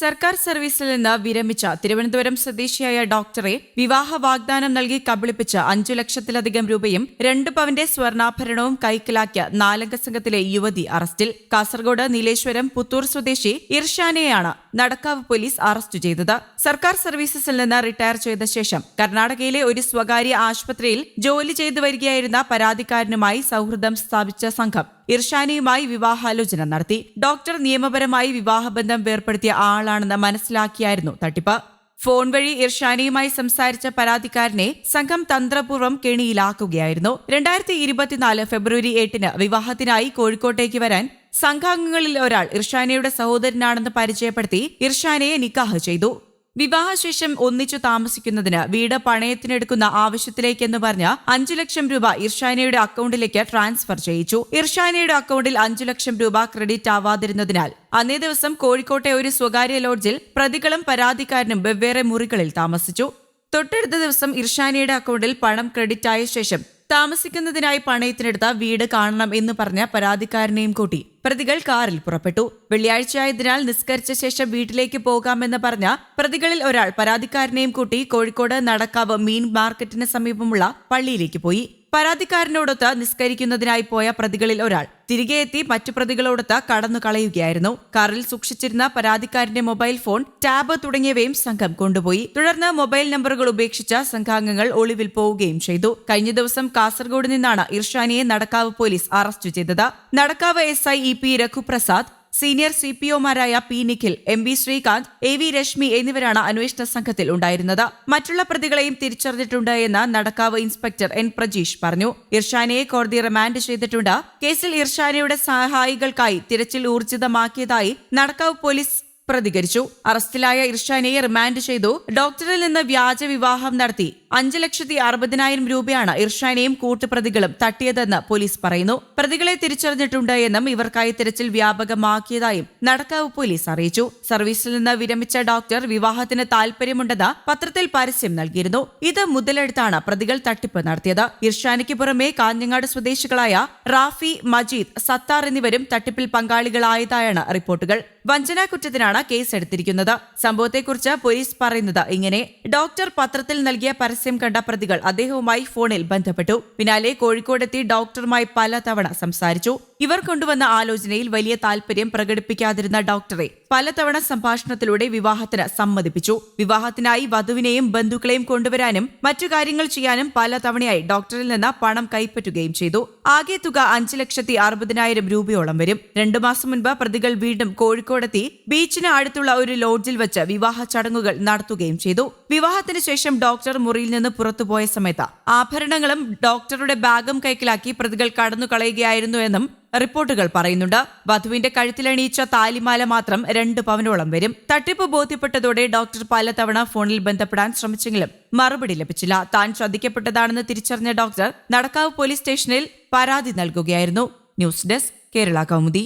സർക്കാർ സർവീസിൽ നിന്ന് വിരമിച്ച തിരുവനന്തപുരം സ്വദേശിയായ ഡോക്ടറെ വിവാഹ വാഗ്ദാനം നൽകി കബളിപ്പിച്ച അഞ്ചു ലക്ഷത്തിലധികം രൂപയും രണ്ട് പവന്റെ സ്വർണാഭരണവും കൈക്കലാക്കിയ നാലംഗ സംഘത്തിലെ യുവതി അറസ്റ്റിൽ. കാസർഗോഡ് നീലേശ്വരം പുത്തൂർ സ്വദേശി ഇർഷാനെയാണ് നടക്കാവ് പോലീസ് അറസ്റ്റ് ചെയ്തത്. സർക്കാർ സർവീസസിൽ നിന്ന് റിട്ടയർ ചെയ്ത ശേഷം കർണാടകയിലെ ഒരു സ്വകാര്യ ആശുപത്രിയിൽ ജോലി ചെയ്തു വരികയായിരുന്ന പരാതിക്കാരനുമായി സൗഹൃദം സ്ഥാപിച്ച സംഘം ഇർഷാനിയുമായി വിവാഹാലോചന നടത്തി. ഡോക്ടർ നിയമപരമായി വിവാഹബന്ധം വേർപ്പെടുത്തിയ ആളാണെന്ന് മനസ്സിലാക്കിയായിരുന്നു തട്ടിപ്പ്. ഫോൺ വഴി ഇർഷാനിയുമായി സംസാരിച്ച പരാതിക്കാരനെ സംഘം തന്ത്രപൂർവം കെണിയിലാക്കുകയായിരുന്നു. രണ്ടായിരത്തി ഇരുപത്തിനാല് ഫെബ്രുവരി എട്ടിന് വിവാഹത്തിനായി കോഴിക്കോട്ടേക്ക് വരാൻ സംഘാംഗങ്ങളിൽ ഒരാൾ ഇർഷാനയുടെ സഹോദരനാണെന്ന് പരിചയപ്പെടുത്തി ഇർഷാനയെ നിക്കാഹ് ചെയ്തു. വിവാഹശേഷം ഒന്നിച്ചു താമസിക്കുന്നതിന് വീട് പണയത്തിനെടുക്കുന്ന ആവശ്യത്തിലേക്കെന്ന് പറഞ്ഞ് അഞ്ചു ലക്ഷം രൂപ ഇർഷാനയുടെ അക്കൗണ്ടിലേക്ക് ട്രാൻസ്ഫർ ചെയ്യിച്ചു. ഇർഷാനയുടെ അക്കൗണ്ടിൽ അഞ്ചു ലക്ഷം രൂപ ക്രെഡിറ്റ് ആവാതിരുന്നതിനാൽ അന്നേ ദിവസം കോഴിക്കോട്ടെ ഒരു സ്വകാര്യ ലോഡ്ജിൽ പ്രതികളും പരാതിക്കാരനും വെവ്വേറെ മുറികളിൽ താമസിച്ചു. തൊട്ടടുത്ത ദിവസം ഇർഷാനയുടെ അക്കൗണ്ടിൽ പണം ക്രെഡിറ്റ് ആയ ശേഷം താമസിക്കുന്നതിനായി പണയത്തിനെടുത്ത വീട് കാണണം എന്ന് പറഞ്ഞ പരാതിക്കാരനെയും കൂട്ടി പ്രതികൾ കാറിൽ പുറപ്പെട്ടു. വെള്ളിയാഴ്ചയായതിനാൽ നിസ്കരിച്ച ശേഷം വീട്ടിലേക്ക് പോകാമെന്ന് പറഞ്ഞ പ്രതികളിൽ ഒരാൾ പരാതിക്കാരനെയും കൂട്ടി കോഴിക്കോട് നടക്കാവ് മീൻ മാർക്കറ്റിന് സമീപമുള്ള പള്ളിയിലേക്ക് പോയി. പരാതിക്കാരനോടൊത്ത് നിസ്കരിക്കുന്നതിനായി പോയ പ്രതികളിൽ ഒരാൾ തിരികെ എത്തി മറ്റു പ്രതികളോടൊത്ത് കടന്നു കളയുകയായിരുന്നു. കാറിൽ സൂക്ഷിച്ചിരുന്ന പരാതിക്കാരന്റെ മൊബൈൽ ഫോൺ ടാബ് തുടങ്ങിയവയും സംഘം കൊണ്ടുപോയി. തുടർന്ന് മൊബൈൽ നമ്പറുകൾ ഉപേക്ഷിച്ച സംഘാംഗങ്ങൾ ഒളിവിൽ പോവുകയും ചെയ്തു. കഴിഞ്ഞ ദിവസം കാസർഗോഡ് നിന്നാണ് ഇർഷാനിയെ നടക്കാവ് പോലീസ് അറസ്റ്റ് ചെയ്തത്. Nadakkavu S I E P Raghuprasad senior C P ഒമാരായ P Nikhil M V Sreekanth A V Rashmi എന്നിവരാണ് അന്വേഷണ സംഘത്തിൽ ഉണ്ടായിരുന്നത്. മറ്റുള്ള പ്രതികളെയും തിരിച്ചറിഞ്ഞിട്ടുണ്ട് എന്ന് നടക്കാവ് ഇൻസ്പെക്ടർ എൻ പ്രജീഷ് പറഞ്ഞു. ഇർഷാനയെ കോടതി റിമാൻഡ് ചെയ്തിട്ടുണ്ട്. കേസിൽ ഇർഷാനയുടെ സഹായികൾക്കായി തിരച്ചിൽ ഊർജിതമാക്കിയതായി നടക്കാവ് പോലീസ് പ്രതികരിച്ചു. അറസ്റ്റിലായ ഇർഷാനെ റിമാൻഡ് ചെയ്തു. ഡോക്ടറിൽ നിന്ന് വ്യാജ വിവാഹം നടത്തി. അഞ്ച് ലക്ഷത്തി അറുപതിനായിരം രൂപയാണ് ഇർഷാനെയും കൂട്ടുപ്രതികളും തട്ടിയതെന്ന് പോലീസ് പറയുന്നു. പ്രതികളെ തിരിച്ചറിഞ്ഞിട്ടുണ്ട് എന്നും ഇവർക്കായി തിരച്ചിൽ വ്യാപകമാക്കിയതായും നടക്കാവ് പോലീസ് അറിയിച്ചു. സർവീസിൽ നിന്ന് വിരമിച്ച ഡോക്ടർ വിവാഹത്തിന് താൽപര്യമുണ്ടെന്ന് പത്രത്തിൽ പരസ്യം നൽകിയിരുന്നു. ഇത് മുതലെടുത്താണ് പ്രതികൾ തട്ടിപ്പ് നടത്തിയത്. ഇർഷാനയ്ക്ക് പുറമെ കാഞ്ഞങ്ങാട് സ്വദേശികളായ റാഫി മജീദ് സത്താർ എന്നിവരും തട്ടിപ്പിൽ പങ്കാളികളായതായാണ് റിപ്പോർട്ടുകൾ. വഞ്ചനാ കുറ്റത്തിനാണ് കേസെടുത്തിരിക്കുന്നത്. സംഭവത്തെക്കുറിച്ച് പോലീസ് പറയുന്നത് ഇങ്ങനെ ഡോക്ടർ പത്രത്തിൽ നൽകിയ പരസ്യം കണ്ട പ്രതികൾ അദ്ദേഹവുമായി ഫോണിൽ ബന്ധപ്പെട്ടു. പിന്നാലെ കോഴിക്കോടെത്തി ഡോക്ടറുമായി പലതവണ സംസാരിച്ചു. ഇവർ കൊണ്ടുവന്ന ആലോചനയിൽ വലിയ താൽപര്യം പ്രകടിപ്പിക്കാതിരുന്ന ഡോക്ടറെ പലതവണ സംഭാഷണത്തിലൂടെ വിവാഹത്തിന് സമ്മതിപ്പിച്ചു. വിവാഹത്തിനായി വധുവിനെയും ബന്ധുക്കളെയും കൊണ്ടുവരാനും മറ്റു കാര്യങ്ങൾ ചെയ്യാനും പലതവണയായി ഡോക്ടറിൽ നിന്ന് പണം കൈപ്പറ്റുകയും ചെയ്തു. ആകെ തുക അഞ്ചു ലക്ഷത്തി അറുപതിനായിരം രൂപയോളം വരും. രണ്ടു മാസം മുൻപ് പ്രതികൾ വീണ്ടും കോഴിക്കോടെത്തി ബീച്ചിന് അടുത്തുള്ള ഒരു ലോഡ്ജിൽ വെച്ച് വിവാഹ ചടങ്ങുകൾ നടത്തുകയും ചെയ്തു. വിവാഹത്തിന് ശേഷം ഡോക്ടർ മുറിയിൽ നിന്ന് പുറത്തുപോയ സമയത്ത് ആഭരണങ്ങളും ഡോക്ടറുടെ ബാഗും കൈക്കലാക്കി പ്രതികൾ കടന്നു കളയുകയായിരുന്നു എന്നും റിപ്പോർട്ടുകൾ പറയുന്നുണ്ട്. വധുവിന്റെ കഴുത്തിലണിയിച്ച താലിമാല മാത്രം രണ്ട് പവനോളം വരും. തട്ടിപ്പ് ബോധ്യപ്പെട്ടതോടെ ഡോക്ടർ പലതവണ ഫോണിൽ ബന്ധപ്പെടാൻ ശ്രമിച്ചെങ്കിലും മറുപടി ലഭിച്ചില്ല. താൻ ചതിക്കപ്പെട്ടതാണെന്ന് തിരിച്ചറിഞ്ഞ ഡോക്ടർ നടക്കാവ് പോലീസ് സ്റ്റേഷനിൽ പരാതി നൽകുകയായിരുന്നു. News desk Kerala Kaumudi.